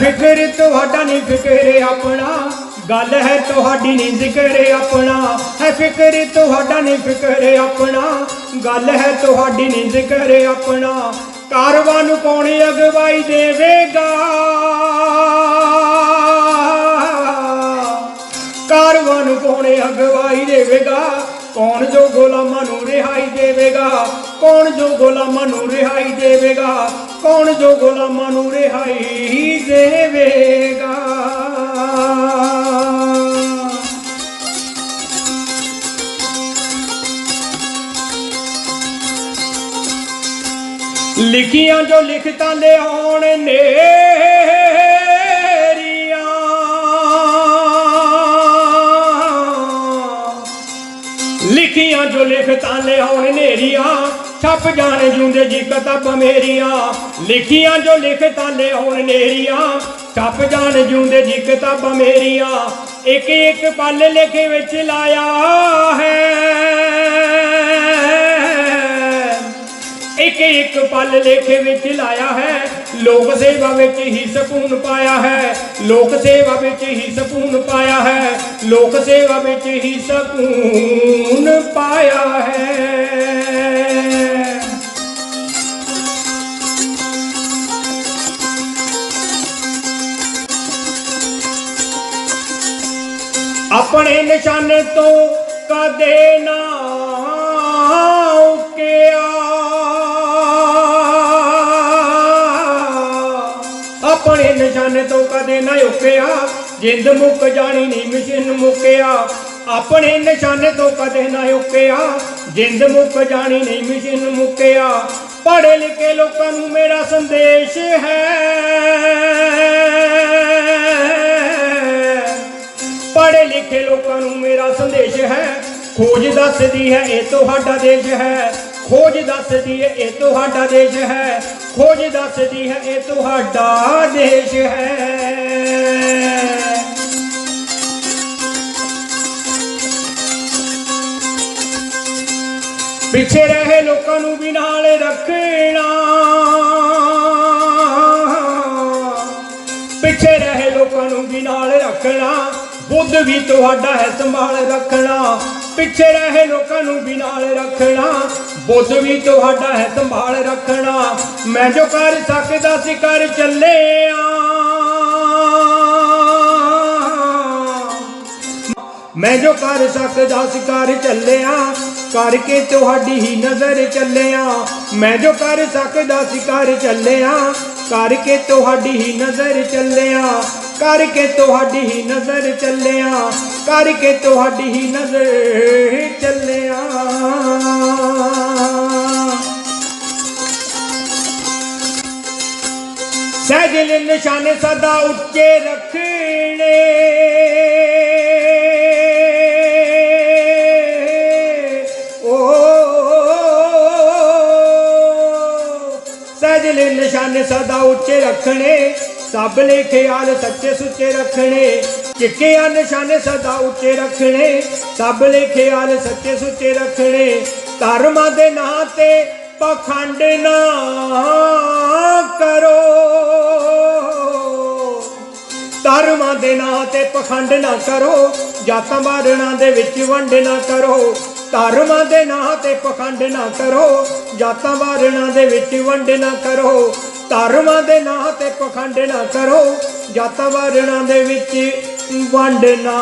ਫਿਕਰ ਤੁਹਾਡਾ ਨਹੀਂ ਫਿਕਰ ਆਪਣਾ। ਗੱਲ ਹੈ ਤੁਹਾਡੀ ਨਹੀਂ ਜ਼ਿਕਰ ਆਪਣਾ। ਹੈ ਫਿਕਰ ਤੁਹਾਡਾ ਨਹੀਂ ਫਿਕਰ ਆਪਣਾ। ਗੱਲ ਹੈ ਤੁਹਾਡੀ ਨਹੀਂ ਜ਼ਿਕਰ ਆਪਣਾ। ਕਾਰਵਾਂ ਨੂੰ ਕੌਣ ਅਗਵਾਈ ਦੇਵੇਗਾ? ਕਾਰਵਾਂ ਨੂੰ ਕੌਣ ਅਗਵਾਈ ਦੇਵੇਗਾ? ਕੌਣ ਜੋ ਗੁਲਾਮਾਂ ਨੂੰ ਰਿਹਾਈ ਦੇਵੇਗਾ? ਕੌਣ ਜੋ ਗੁਲਾਮਾਂ ਨੂੰ ਰਿਹਾਈ ਦੇਵੇਗਾ? ਕੌਣ ਜੋ ਗੁਲਾਮਾਂ ਨੂੰ ਰਿਹਾਈ ਲਿਖੀਆਂ ਜੋ ਲਿਖਤਾਂ ਲਿਆਉਣ ਨੇਰੀਆਂ। ਲਿਖੀਆਂ ਜੋ ਲਿਖਤਾਂ ਲਿਆਉਣ ਨੇਰੀਆਂ, ਛਪ ਜਾਣ ਜੂੰਦੇ ਜੀ ਕਿਤਾਬ ਮੇਰੀਆਂ। ਲਿਖੀਆਂ ਜੋ ਲਿਖਤਾਂ ਲਿਆਉਣ ਨੇਰੀਆਂ, ਛਪ ਜਾਣ ਜੂੰਦੇ ਜੀ ਕਿਤਾਬ ਮੇਰੀਆਂ। ਇੱਕ ਇੱਕ ਪਲ ਲਿਖੇ ਵਿੱਚ ਲਾਇਆ ਹੈ। ਇੱਕ ਇੱਕ ਪਲ ਲੇਖੇ ਵਿੱਚ ਲਾਇਆ ਹੈ। ਲੋਕ ਸੇਵਾ ਵਿੱਚ ਹੀ ਸਕੂਨ ਪਾਇਆ ਹੈ। ਲੋਕ ਸੇਵਾ ਵਿੱਚ ਹੀ ਸਕੂਨ ਪਾਇਆ ਹੈ। ਲੋਕ ਸੇਵਾ ਵਿੱਚ ਹੀ ਸਕੂਨ ਪਾਇਆ ਹੈ। ਆਪਣੇ ਨਿਸ਼ਾਨੇ ਤੋਂ ਕਦੇ ਨਾ ਆਪਣੇ ਤੋਂ ਕਦੇ ਨਾ ਉਕਿਆ। ਜਿੰਦ ਮੁੱਕ ਜਾਣੀ ਨਹੀਂ ਮਿਸ਼ਨ ਮੁੱਕਿਆ। ਆਪਣੇ ਨਿਸ਼ਾਨੇ ਤੋਂ ਕਦੇ ਨਾ ਉਕਿਆ। ਜਿੰਦ ਮੁੱਕ ਜਾਣੀ ਨਹੀਂ ਮਿਸ਼ਨ ਮੁੱਕਿਆ। ਪੜ੍ਹੇ ਲਿਖੇ ਲੋਕਾਂ ਨੂੰ ਮੇਰਾ ਸੰਦੇਸ਼ ਹੈ। ਪੜ੍ਹੇ ਲਿਖੇ ਲੋਕਾਂ ਨੂੰ ਮੇਰਾ ਸੰਦੇਸ਼ ਹੈ। ਖੋਜ ਦੱਸਦੀ ਹੈ, ਇਹ ਤੁਹਾਡਾ ਦੇਸ਼ ਹੈ। ਖੋਜ ਦੱਸਦੀ ਹੈ ਇਹ ਤੁਹਾਡਾ ਦੇਸ਼ ਹੈ। ਖੋਜ ਦੱਸਦੀ ਹੈ ਇਹ ਤੁਹਾਡਾ ਦੇਸ਼ ਹੈ। ਪਿੱਛੇ ਰਹੇ ਲੋਕਾਂ ਨੂੰ ਵੀ ਨਾਲ ਰੱਖਣਾ। ਪਿੱਛੇ ਰਹੇ ਲੋਕਾਂ ਨੂੰ ਵੀ ਨਾਲ ਰੱਖਣਾ। ਬੁੱਧ ਵੀ ਤੁਹਾਡਾ ਹੈ, ਸੰਭਾਲ ਰੱਖਣਾ। ਪਿੱਛੇ ਰਹੇ ਲੋਕਾਂ ਨੂੰ ਵੀ ਨਾਲ ਰੱਖਣਾ। ਬੁੱਧ ਵੀ ਤੁਹਾਡਾ ਹੈ ਸੰਭਾਲ ਰੱਖਣਾ। ਮੈਂ ਜੋ ਕਰ ਸਕਦਾ ਸੀ ਕਰ ਚੱਲਿਆ। ਮੈਂ ਜੋ ਕਰ ਸਕਦਾ ਸੀ ਕਰ ਚੱਲਿਆ। ਕਰਕੇ ਤੁਹਾਡੀ ਹੀ ਨਜ਼ਰ ਚੱਲਿਆ। ਮੈਂ ਜੋ ਕਰ ਸਕਦਾ ਸੀ ਕਰ ਚੱਲਿਆ। ਕਰਕੇ ਤੁਹਾਡੀ ਹੀ ਨਜ਼ਰ ਚੱਲਿਆ। ਕਰਕੇ ਤੁਹਾਡੀ ਹੀ ਨਜ਼ਰ ਚੱਲਿਆ, ਕਰਕੇ ਤੁਹਾਡੀ ਹੀ ਨਜ਼ਰ ਚੱਲਿਆ। ਸਹਿਜਲ ਨਿਸ਼ਾਨੇ ਸਦਾ ਉੱਚੇ ਰੱਖਣੇ। ਓ, ਸਹਿਜਲ ਨਿਸ਼ਾਨੇ ਸਦਾ ਉੱਚੇ ਰੱਖਣੇ। ਸਭ ਲੈ ਖਿਆਲ ਸੱਚੇ ਸੁੱਚੇ ਰੱਖਣੇ, ਚਿੱਟੇ ਚਿੱਕਿਆ ਨਿਸ਼ਾਨੇ ਸਦਾ ਉੱਚੇ ਰੱਖਣੇ, ਸਭ ਲੈ ਖਿਆਲ ਸੱਚੇ ਸੁੱਚੇ ਰੱਖਣੇ, ਧਰਮਾਂ ਦੇ ਨਾਂ ਤੇ ਪਖੰਡ ਨਾ ਕਰੋ। ਧਰਮਾਂ ਦੇ ਨਾਂ ਤੇ ਪਖੰਡ ਨਾ ਕਰੋ, ਜਾਤਾਂ ਬਾਰਣਾ ਦੇ ਵਿੱਚ ਵੰਡ ਨਾ ਕਰੋ, ਧਰਮਾਂ ਦੇ ਨਾਂ ਤੇ ਪਖੰਡ ਨਾ ਕਰੋ, ਜਾਤਾਂ ਬਾਰਣਾ ਦੇ ਵਿੱਚ ਵੰਡ ਨਾ ਕਰੋ ਧਰਮਾਂ ਦੇ ਨਾਂ ਤੇ ਪਖੰਡ ਨਾ ਕਰੋ ਜਾਤਾਂ ਬਾਰਣਾ ਦੇ ਵਿੱਚ ਵੰਡ ਨਾ।